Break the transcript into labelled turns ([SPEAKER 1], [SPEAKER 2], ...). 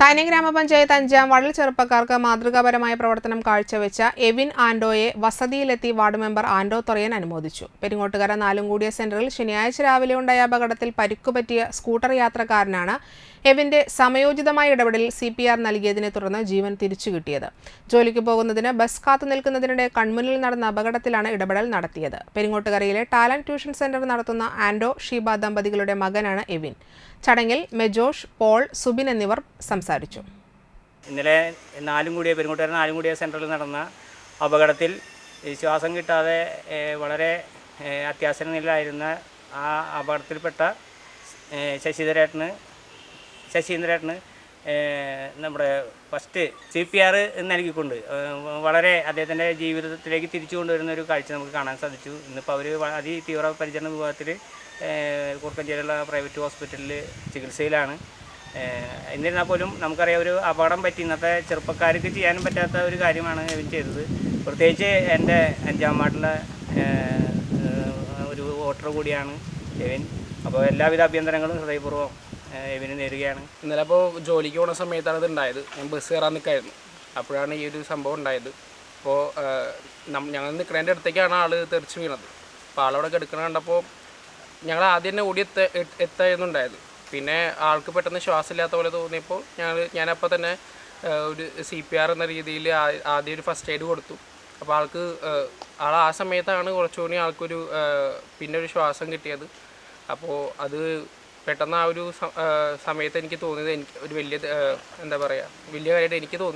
[SPEAKER 1] താനെ ഗ്രാമപഞ്ചായത്ത് അഞ്ചാം വള്ളി ചെറുപ്പക്കാർക്ക് മാതൃകാപരമായ പ്രവർത്തനം കാഴ്ചവെച്ച എവിൻ ആൻഡോയെ വസതിയിലെത്തി വാർഡ് മെമ്പർ ആൻഡോ തൊറയൻ അനുമോദിച്ചു. പെരിങ്ങോട്ടുകര നാലുംകൂടിയ സെന്ററിൽ ശനിയാഴ്ച രാവിലെ ഉണ്ടായ അപകടത്തിൽ പരിക്കുപറ്റിയ സ്കൂട്ടർ യാത്രക്കാരനാണ് എവിന്റെ സമയോചിതമായ ഇടപെടലിൽ സി പി ആർ നൽകിയതിനെ തുടർന്ന് ജീവൻ തിരിച്ചു കിട്ടിയത്. ജോലിക്ക് പോകുന്നതിന് ബസ് കാത്തു നിൽക്കുന്നതിനിടെ കൺമുന്നിൽ നടന്ന അപകടത്തിലാണ് ഇടപെടൽ നടത്തിയത്. പെരിങ്ങോട്ടുകരയിലെ ടാലന്റ് ട്യൂഷൻ സെന്റർ നടത്തുന്ന ആൻഡോ ഷീബ ദമ്പതികളുടെ മകനാണ് എവിൻ. ചടങ്ങിൽ മെജോഷ് പോൾ സുബിൻ എന്നിവർ സംസാരിച്ചു.
[SPEAKER 2] ഇന്നലെ നാലും കൂടിയ പെരുങ്ങോട്ടുകാരൻ നാലും കൂടിയ സെന്ററിൽ നടന്ന അപകടത്തിൽ ശ്വാസം കിട്ടാതെ വളരെ അത്യാസന നിലയിലായിരുന്ന ആ അപകടത്തിൽപ്പെട്ട ശശിധരേട്ടന് ശശീന്ദ്രേട്ടന് നമ്മുടെ ഫസ്റ്റ് സി പി ആർ നൽകിക്കൊണ്ട് വളരെ അദ്ദേഹത്തിന്റെ ജീവിതത്തിലേക്ക് തിരിച്ചു കൊണ്ടുവരുന്ന ഒരു കാഴ്ച നമുക്ക് കാണാൻ സാധിച്ചു. ഇന്നിപ്പോൾ അവർ അതിതീവ്ര പരിചരണ വിഭാഗത്തിൽ കുറുക്കഞ്ചേരിയുള്ള പ്രൈവറ്റ് ഹോസ്പിറ്റലിൽ ചികിത്സയിലാണ്. എന്നിരുന്നാൽ പോലും നമുക്കറിയാം ഒരു അപകടം പറ്റി ഇന്നത്തെ ചെറുപ്പക്കാർക്ക് ചെയ്യാനും പറ്റാത്ത ഒരു കാര്യമാണ് ഇവൻ ചെയ്തത്. പ്രത്യേകിച്ച് എന്റെ അഞ്ചാം വാർഡിലെ ഒരു വോട്ടർ കൂടിയാണ് ഇവൻ അപ്പോൾ എല്ലാവിധ അഭ്യന്തരങ്ങളും ഹൃദയപൂർവം എവിന് നേരുകയാണ്.
[SPEAKER 3] ഇന്നലെ അപ്പോൾ ജോലിക്ക് പോണ സമയത്താണ് ഇത് ഉണ്ടായത്. ഞാൻ ബസ് കയറാൻ നിൽക്കായിരുന്നു അപ്പോഴാണ് ഈ ഒരു സംഭവം ഉണ്ടായത്. അപ്പോൾ ഞങ്ങൾ നിൽക്കുന്നതിന്റെ അടുത്തേക്കാണ് ആൾ തെറിച്ച് വീണത്. അപ്പോൾ ആളവിടെ കിടക്കണ കണ്ടപ്പോൾ ഞങ്ങൾ ആദ്യം തന്നെ ഓടി എത്ത എത്ത- എത്തായിരുന്നുണ്ടായത് പിന്നെ ആൾക്ക് പെട്ടെന്ന് ശ്വാസമില്ലാത്ത പോലെ തോന്നിയപ്പോൾ ഞങ്ങൾ ഞാനപ്പോൾ തന്നെ ഒരു സി പി ആർ എന്ന രീതിയിൽ ആദ്യം ഒരു ഫസ്റ്റ് എയ്ഡ് കൊടുത്തു. അപ്പോൾ ആൾക്ക് ആൾ ആ സമയത്താണ് കുറച്ചുകൂടി ആൾക്കൊരു പിന്നെ ഒരു ശ്വാസം കിട്ടിയത്. അപ്പോൾ അത് പെട്ടെന്ന് ആ ഒരു സമയത്ത് എനിക്ക് തോന്നിയത് എനിക്ക് ഒരു വലിയ എന്താ പറയുക വലിയ കാര്യമായിട്ട് എനിക്ക് തോന്നി.